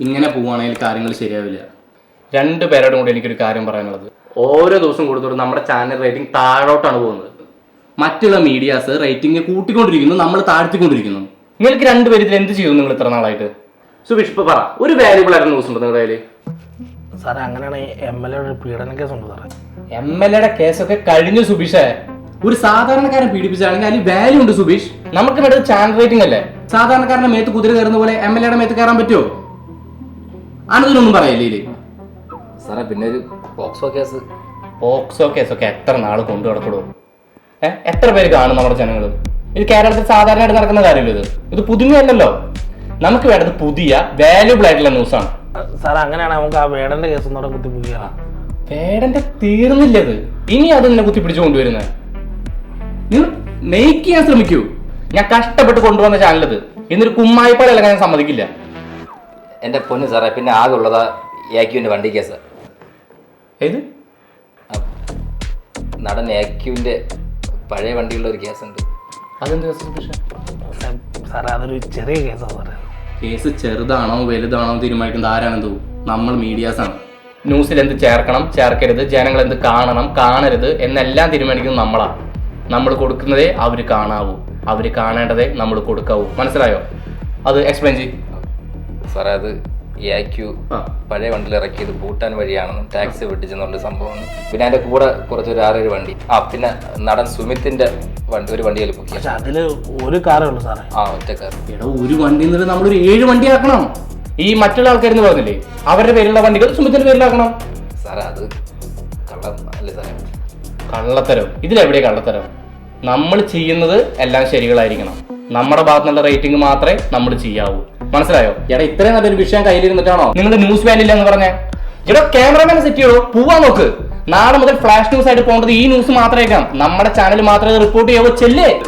ഇങ്ങനെ പോവുകയാണെങ്കിൽ കാര്യങ്ങൾ ശരിയാവില്ല. രണ്ട് പേരോടും കൂടി എനിക്കൊരു കാര്യം പറയാനുള്ളത്. ഓരോ ദിവസം കൂടുതലും നമ്മുടെ ചാനൽ റേറ്റിംഗ് താഴോട്ടാണ് പോകുന്നത്. മറ്റുള്ള മീഡിയാസ് റേറ്റിംഗ് കൂട്ടിക്കൊണ്ടിരിക്കുന്നു നമ്മൾ താഴ്ത്തിക്കൊണ്ടിരിക്കുന്നു. നിങ്ങൾക്ക് രണ്ടുപേരും ഇതിൽ എന്ത് ചെയ്തു നിങ്ങൾ ഇത്ര നാളായിട്ട്? സുബീഷ് ഇപ്പൊ പറ. ഒരു വാല്യൂബിൾ ആയിട്ട് ന്യൂസ് ഉണ്ട് നിങ്ങളുടെ കയ്യിൽ സാറേ അങ്ങനെയാണെങ്കിൽ എം എൽ എയുടെ പീഡന കേസ് സാറേ. എം എൽ എയുടെ കേസൊക്കെ കഴിഞ്ഞു സുബീഷേ. ഒരു സാധാരണക്കാരൻ പീഡിപ്പിച്ചാണെങ്കിൽ അതിൽ വാല്യൂ ഉണ്ട് സുബീഷ്. നമുക്ക് ഇവിടെ ചാനൽ റേറ്റിംഗ് അല്ലേ? സാധാരണക്കാരന്റെ മേത്ത് കുതിര കയറുന്ന പോലെ എം എൽ എയുടെ മേത്ത് കയറാൻ പറ്റുമോ? അനതിനൊന്നും പറയില്ലേ ഇതിൽ സാറേ പിന്നെ ഒരു പോക്സോ കേസ്. പോക്സോ ഒക്കെ എത്ര നാൾ കൊണ്ടു നടക്കണോ ഏഹ് എത്ര പേര് കാണും നമ്മുടെ ജനങ്ങൾ ഇത് കേരളത്തിൽ സാധാരണയായിട്ട് നടക്കുന്ന കാര്യമല്ലോ ഇത്? ഇത് പുതുമയല്ലല്ലോ. നമുക്ക് വേണ്ടത് പുതിയ വാല്യൂബിൾ ആയിട്ടുള്ള ന്യൂസാണ് സാർ അങ്ങനെയാണ് നമുക്ക് ആ വേടന്റെ കേസ് ഒന്നുകൂടെ കുത്തിപ്പിടിക്കുക. വേടന്റെ തീർന്നില്ല ഇത്. ഇനി അത് നിന്നെ കുത്തിപ്പിടിച്ചു കൊണ്ടുവരുന്നത് നിങ്ങൾ നെയ്ക്ക് ചെയ്യാൻ ശ്രമിക്കൂ. ഞാൻ കഷ്ടപ്പെട്ട് കൊണ്ടുവന്ന ചാനലത് ഇത്. ഇന്നൊരു കുമ്മായിപ്പാടല്ല ഞാൻ സമ്മതിക്കില്ല. എന്റെ പൊന്ന് സാറേ പിന്നെ ആകെ ഉള്ളതാ ഏക്യുവിന്റെ വണ്ടി കേസ്. ഏത്? നടൻ ഏക്യുവിന്റെ പഴയ വണ്ടിയുള്ള ഒരു കേസ് ഉണ്ട് അതെന്ത് സാറേ അതൊരു ചെറിയ കേസാണ് സാറേ. കേസ് ചെറുതാണോ വലുതാണോ തീരുമാനിക്കുന്നത് ആരാണെന്തോ നമ്മൾ മീഡിയാസാണ് ആണ്. ന്യൂസിൽ എന്ത് ചേർക്കണം ചേർക്കരുത്. ജനങ്ങൾ എന്ത് കാണണം കാണരുത് എന്നെല്ലാം തീരുമാനിക്കുന്നത് നമ്മളാണ് നമ്മൾ കൊടുക്കുന്നതേ അവർ കാണാവൂ. അവർ കാണേണ്ടതേ നമ്മൾ കൊടുക്കാവൂ. മനസ്സിലായോ? അത് എക്സ്പ്ലെയിൻ ചെയ്യും. സാറേ അത് ആ. പഴയ വണ്ടിയിൽ ഇറക്കിയത് ഭൂട്ടാൻ വഴിയാണെന്നും ടാക്സി വെട്ടിച്ചെന്നുള്ള സംഭവമാണ്. പിന്നെ അതിന്റെ കൂടെ കുറച്ച് ഒരു ആറൊരു വണ്ടി. ആ പിന്നെ നടൻ സുമിത്തിന്റെ വണ്ടി ഒരു വണ്ടിയിൽ പൊക്കി. പക്ഷെ അതിൽ ഒരു കാറേ ഉള്ളൂ സാറേ. ആ ഒറ്റ കാർ ഒരു വണ്ടി നമ്മളൊരു ഏഴ് വണ്ടി ആക്കണം ഈ മറ്റുള്ള ആൾക്കാരെന്ന് പറഞ്ഞില്ലേ അവരുടെ പേരിലുള്ള വണ്ടികൾ സുമിത്തിന്റെ പേരിലാക്കണം. സാറേ അത് കള്ളം അല്ലേ സാറേ? കള്ളത്തരം. ഇതിലെവിടെ കള്ളത്തരം? നമ്മൾ ചെയ്യുന്നത് എല്ലാം ശരികളായിരിക്കണം. നമ്മുടെ ഭാഗത്തു നിന്നുള്ള റേറ്റിംഗ് മാത്രമേ നമ്മൾ ചെയ്യാവൂ. മനസ്സിലായോ? എടാ ഇത്രയും നല്ലൊരു വിഷയം കയ്യിലിരുന്നിട്ടാണോ? നിങ്ങൾ ന്യൂസ് വാലില്ല എന്ന് പറഞ്ഞേ? ഇവിടെ ക്യാമറമാൻ സെറ്റ് ചെയ്യണോ പോവാൻ നോക്ക്. നാളെ മുതൽ ഫ്ലാഷ് ന്യൂസ് ആയിട്ട് പോകേണ്ടത് ഈ ന്യൂസ് മാത്രമേക്കാം നമ്മുടെ ചാനൽ മാത്രമേ റിപ്പോർട്ട് ചെയ്യാവൂ. ചെല്ലേ.